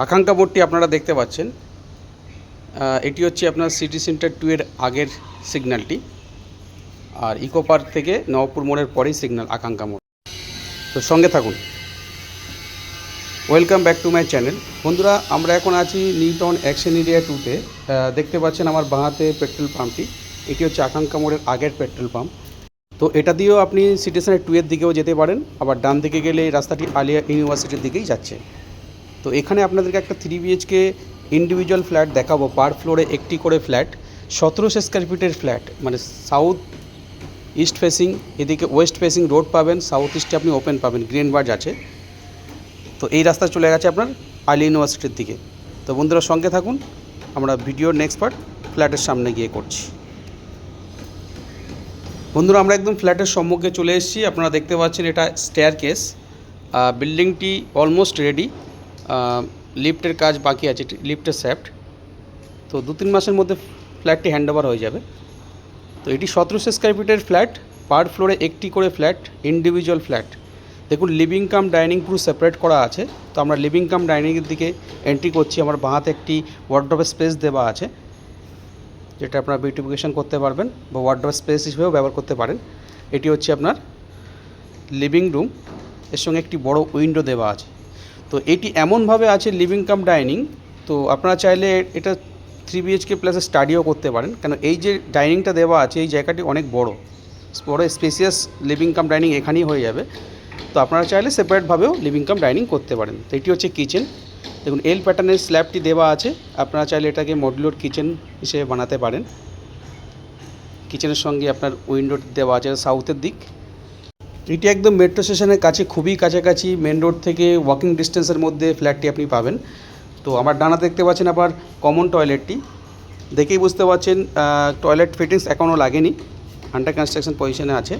আকাঙ্ক্ষা বোর্ডটি আপনারা দেখতে পাচ্ছেন। এটি হচ্ছে আপনার সিটি সেন্টার টু এর আগের সিগন্যালটি। আর ইকো পার্ক থেকে নবপুর মোড়ের পরেই সিগন্যাল আকাঙ্ক্ষা মোড়। তো সঙ্গে থাকুন। Welcome back to my channel. বন্ধুরা, আমরা এখন আছি নিউটন অ্যাকশন এরিয়া টুতে দেখতে পাচ্ছেন আমার বাঁহাতে পেট্রোল পাম্পটি। এটি হচ্ছে আকাঙ্ক্ষা মোড়ের আগের পেট্রোল পাম্প। তো এটা দিয়েও আপনি সিটি সেন্টার টু এর দিকেও যেতে পারেন। আবার ডান দিকে গেলে রাস্তাটি আলিয়া ইউনিভার্সিটির দিকেই যাচ্ছে। তো এখানে আপনাদেরকে একটা থ্রি বিএইচকে ইন্ডিভিজুয়াল ফ্ল্যাট দেখাবো পার ফ্লোরে একটি করে ফ্ল্যাট সতেরোশো স্কোয়ার ফিটের ফ্ল্যাট মানে সাউথ ইস্ট ফেসিং এদিকে ওয়েস্ট ফেসিং রোড পাবেন সাউথ ইস্টে আপনি ওপেন পাবেন গ্রিন বার্জ আছে। তো এই রাস্তা চলে গেছে আপনার আলি ইউনিভার্সিটির দিকে। তো বন্ধুরা সঙ্গে থাকুন, আমরা ভিডিওর নেক্সট পার্ট ফ্ল্যাটের সামনে গিয়ে করছি। বন্ধুরা আমরা একদম ফ্ল্যাটের সম্মুখে চলে এসেছি, আপনারা দেখতে পাচ্ছেন এটা স্টেয়ার কেস বিল্ডিংটি অলমোস্ট রেডি লিফটের কাজ বাকি আছে লিফটের স্যাফট তো দু তিন মাসের মধ্যে ফ্ল্যাটটি হ্যান্ড ওভার হয়ে যাবে। তো এটি সতেরোশো স্কোয়ার ফিটের ফ্ল্যাট পার ফ্লোরে একটি করে ফ্ল্যাট ইন্ডিভিজুয়াল ফ্ল্যাট দেখুন লিভিং কাম ডাইনিং পুরো সেপারেট করা আছে। তো আমরা লিভিং কাম ডাইনিংয়ের দিকে এন্ট্রি করছি। আমার বাঁহাতে একটি ওয়ার্ড্রপের স্পেস দেওয়া আছে, যেটা আপনারা বিউটিফিকেশন করতে পারবেন বা ওয়ার্ড্রপ স্পেস হিসেবেও ব্যবহার করতে পারেন। এটি হচ্ছে আপনার লিভিং রুম এর সঙ্গে একটি বড় উইন্ডো দেওয়া আছে। তো এটি এমনভাবে আছে লিভিং কাম ডাইনিং তো আপনারা চাইলে এটা থ্রি বিএইচকে প্লাস স্টাডিও করতে পারেন। কেন এই যে ডাইনিংটা দেওয়া আছে, এই জায়গাটি অনেক বড়। বড় স্পেসিয়াস লিভিং কাম ডাইনিং এখানেই হয়ে যাবে। তো আপনারা চাইলে সেপারেটভাবেও লিভিং কাম ডাইনিং করতে পারেন। তো এটি হচ্ছে কিচেন দেখুন এল প্যাটার্নের স্ল্যাবটি দেওয়া আছে। আপনারা চাইলে এটাকে মডুলার কিচেন হিসেবে বানাতে পারেন। কিচেনের সঙ্গে আপনার উইন্ডো দেওয়া আছে সাউথের দিক। এটি একদম মেট্রো স্টেশনের কাছে, খুবই কাছাকাছি মেন রোড থেকে ওয়াকিং ডিস্টেন্সের মধ্যে ফ্ল্যাটটি আপনি পাবেন। তো আমার ডানা দেখতে পাচ্ছেন আবার কমন টয়লেটটি দেখেই বুঝতে পারছেন টয়লেট ফিটিংস এখনও লাগেনি। আন্ডার কনস্ট্রাকশন পজিশনে আছে।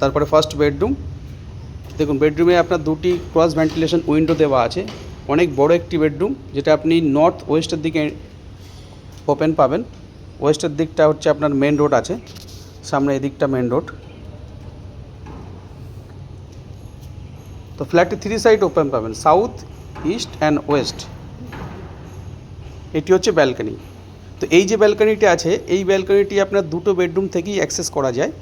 তারপরে ফার্স্ট বেডরুম দেখুন বেডরুমে আপনার দুটি ক্রস ভেন্টিলেশন উইন্ডো দেওয়া আছে। অনেক বড় একটি বেডরুম যেটা আপনি নর্থ ওয়েস্টের দিকে ওপেন পাবেন। ওয়েস্টের দিকটা হচ্ছে আপনার মেন রোড আছে। সামনে এদিকটা মেন রোড তো ফ্ল্যাটটি থ্রি সাইড ওপেন পাবেন সাউথ ইস্ট অ্যান্ড ওয়েস্ট এটি হচ্ছে ব্যালকনি তো এই যে ব্যালকনিটি আছে, এই ব্যালকনিটি আপনার দুটো বেডরুম থেকেই অ্যাক্সেস করা যায়।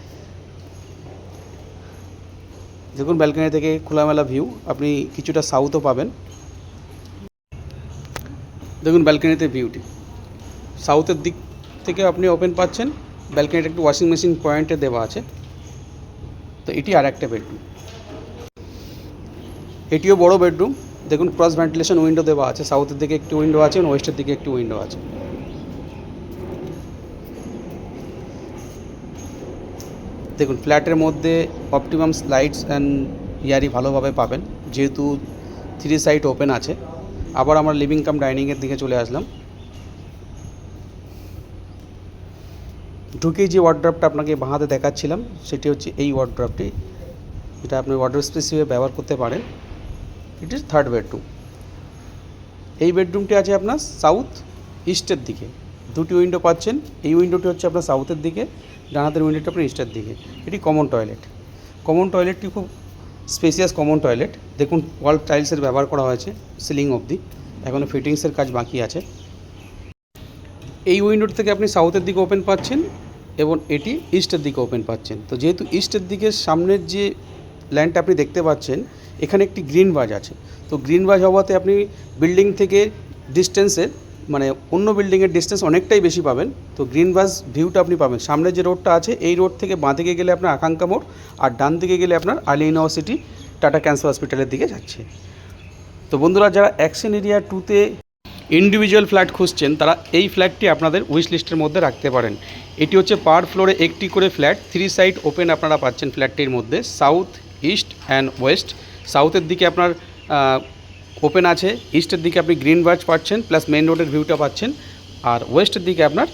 দেখুন ব্যালকনি থেকে খোলামেলা ভিউ আপনি কিছুটা সাউথও পাবেন। দেখুন ব্যালকনিতে ভিউটি সাউথের দিক থেকে আপনি ওপেন পাচ্ছেন। ব্যালকনিটা একটু ওয়াশিং মেশিন পয়েন্টে দেওয়া আছে। তো এটি আর একটা বেডরুম। এটিও বড় বেডরুম। দেখুন, ক্রস ভেন্টিলেশন উইন্ডো দেওয়া আছে। সাউথের দিকে একটি উইন্ডো আছে এবং ওয়েস্টের দিকে একটি উইন্ডো আছে। দেখুন, ফ্ল্যাটের মধ্যে অপটিমাম লাইটস অ্যান্ড ইয়ারি ভালোভাবে পাবেন। যেহেতু থ্রি সাইড ওপেন আছে। আবার আমরা লিভিং কাম ডাইনিংয়ের দিকে চলে আসলাম। ঢুকেই যে ওয়ার্ড্রপটা আপনাকে বাঁহাতে দেখাচ্ছিলাম, সেটি হচ্ছে এই ওয়ার্ড্রপটি যেটা আপনি ওয়ার্ড্রপ স্পেস হিসেবে ব্যবহার করতে পারেন। ইট ইজ থার্ড বেডরুম এই বেডরুমটি আছে আপনার সাউথ ইস্টের দিকে। দুটি উইন্ডো পাচ্ছেন। এই উইন্ডোটি হচ্ছে আপনার সাউথের দিকে। ডানাতের উইন্ডোটা আপনার ইস্টের দিকে। এটি কমন টয়লেট কমন টয়লেটটি খুব স্পেসিয়াস কমন টয়লেট দেখুন ওয়াল টাইলসের ব্যবহার করা হয়েছে সিলিং অবধি। এখনও ফিটিংসের কাজ বাকি আছে। এই উইন্ডোর থেকে আপনি সাউথের দিকে ওপেন পাচ্ছেন এবং এটি ইস্টের দিকে ওপেন পাচ্ছেন। তো যেহেতু ইস্টের দিকে সামনের যে ল্যান্ডটা আপনি দেখতে পাচ্ছেন, এখানে একটি গ্রিন বাজ আছে। তো গ্রিন বাজ হওয়াতে আপনি বিল্ডিং থেকে ডিস্টেন্সের মানে অন্য বিল্ডিংয়ের ডিস্টেন্স অনেকটাই বেশি পাবেন। তো গ্রিন বাস ভিউটা আপনি পাবেন। সামনে যে রোডটা আছে, এই রোড থেকে বাঁ দিকে গেলে আপনার আকাঙ্ক্ষা মোড় আর ডান দিকে গেলে আপনার আলি ইউনিভার্সিটি টাটা ক্যান্সার হসপিটালের দিকে যাচ্ছে। তো বন্ধুরা, যারা অ্যাকশন এরিয়া টুতে ইন্ডিভিজুয়াল ফ্ল্যাট খুঁজছেন, তারা এই ফ্ল্যাটটি আপনাদের উইশ লিস্টের মধ্যে রাখতে পারেন। এটি হচ্ছে পার ফ্লোরে একটি করে ফ্ল্যাট থ্রি সাইড ওপেন আপনারা পাচ্ছেন ফ্ল্যাটটির মধ্যে সাউথ ইস্ট অ্যান্ড ওয়েস্ট সাউথের দিকে আপনার ওপেন আছে ইস্টের দিকে আপনি গ্রিন বার্চ পাচ্ছেন প্লাস মেন রোডের ভিউটা পাচ্ছেন, আর ওয়েস্টের দিকে আপনার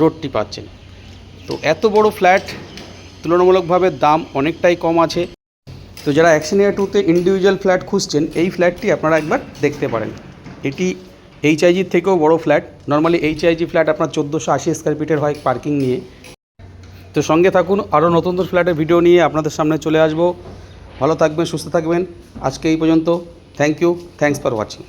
রোডটি পাচ্ছেন। তো এত বড় ফ্ল্যাট তুলনামূলকভাবে দাম অনেকটাই কম আছে। তো যারা অ্যাকশনিয়া টুতে ইন্ডিভিজুয়াল ফ্ল্যাট খুঁজছেন, এই ফ্ল্যাটটি আপনারা একবার দেখতে পারেন। এটি এইচআইজির থেকেও বড় ফ্ল্যাট নর্মালি এইচআইজি ফ্ল্যাট আপনার চোদ্দোশো আশি স্কোয়ার ফিটের হয় পার্কিং নিয়ে। তো সঙ্গে থাকুন, আরও নতুন নতুন ফ্ল্যাটের ভিডিও নিয়ে আপনাদের সামনে চলে আসব। ভালো থাকবেন, সুস্থ থাকবেন। আজকে এই পর্যন্ত। Thank you thanks for watching